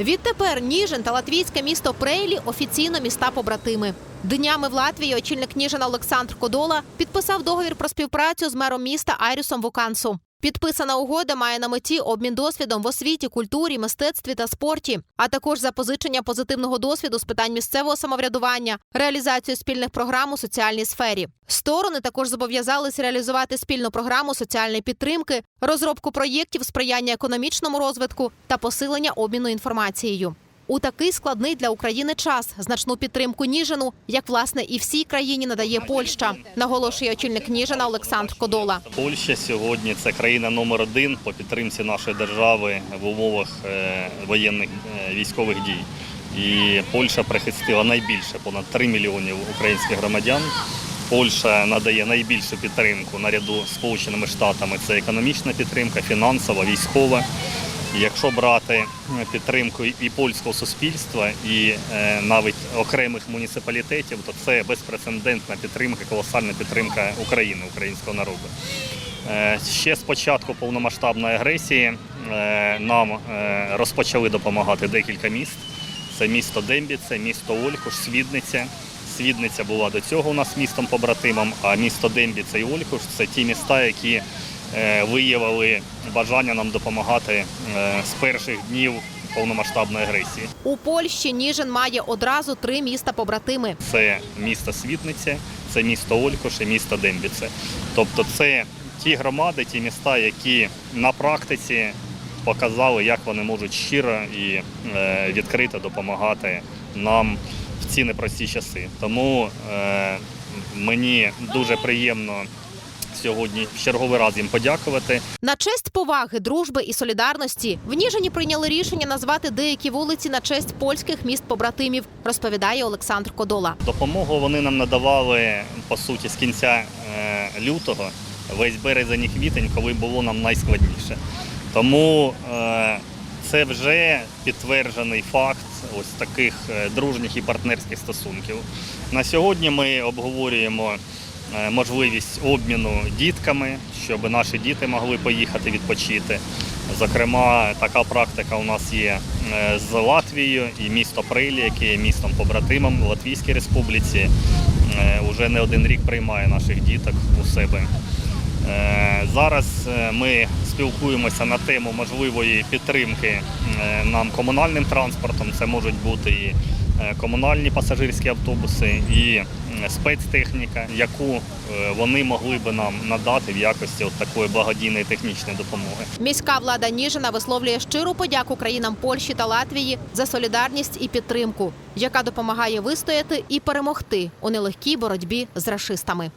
Відтепер Ніжин та латвійське місто Прейлі офіційно міста побратими. Днями в Латвії очільник Ніжина Олександр Кодола підписав договір про співпрацю з мером міста Айрісом Вукансу. Підписана угода має на меті обмін досвідом в освіті, культурі, мистецтві та спорті, а також запозичення позитивного досвіду з питань місцевого самоврядування, реалізацію спільних програм у соціальній сфері. Сторони також зобов'язались реалізувати спільну програму соціальної підтримки, розробку проєктів сприяння економічному розвитку та посилення обміну інформацією. У такий складний для України час значну підтримку Ніжину, як власне і всій країні надає Польща, наголошує очільник Ніжина Олександр Кодола. Польща сьогодні це країна номер один по підтримці нашої держави в умовах е, воєнних е, військових дій. І Польща прихистила найбільше понад 3 мільйонів українських громадян. Польща надає найбільшу підтримку наряду з Сполученими Штатами. Це економічна підтримка, фінансова, військова. Якщо брати е, підтримку і польського суспільства, і е, навіть окремих муніципалітетів, то це безпрецедентна підтримка, колосальна підтримка України, українського народу. Е, Ще з початку повномасштабної агресії нам розпочали допомагати декілька міст. Це місто Дембіце, місто Олькуш, Свідниця. Свідниця була до цього у нас містом побратимом, а місто Дембіце і Олькуш це ті міста, які виявили бажання нам допомагати е, з перших днів повномасштабної агресії. У Польщі Ніжин має одразу три міста побратими. Це місто Світниця, це місто Олькуш і місто Дембіце. Тобто це ті громади, ті міста, які на практиці показали, як вони можуть щиро і е, відкрито допомагати нам в ці непрості часи. Тому е, мені дуже приємно сьогодні в черговий раз їм подякувати. На честь поваги, дружби і солідарності в Ніжині прийняли рішення назвати деякі вулиці на честь польських міст побратимів, розповідає Олександр Кодола. Допомогу вони нам надавали по суті з кінця е, лютого, весь березень і квітень, коли було нам найскладніше. Тому е, це вже підтверджений факт ось таких е, дружніх і партнерських стосунків. На сьогодні ми обговорюємо можливість обміну дітками, щоб наші діти могли поїхати відпочити. Зокрема, така практика у нас є е, з Латвією і місто Прилі, яке є містом побратимом в Латвійській Республіці. е, Уже не один рік приймає наших діток у себе. Е, Зараз е, ми спілкуємося на тему можливої підтримки е, нам комунальним транспортом. Це можуть бути і е, комунальні пасажирські автобуси, і е, спецтехніка, яку е, вони могли би нам надати в якості от такої благодійної технічної допомоги. Міська влада Ніжина висловлює щиру подяку країнам Польщі та Латвії за солідарність і підтримку, яка допомагає вистояти і перемогти у нелегкій боротьбі з рашистами.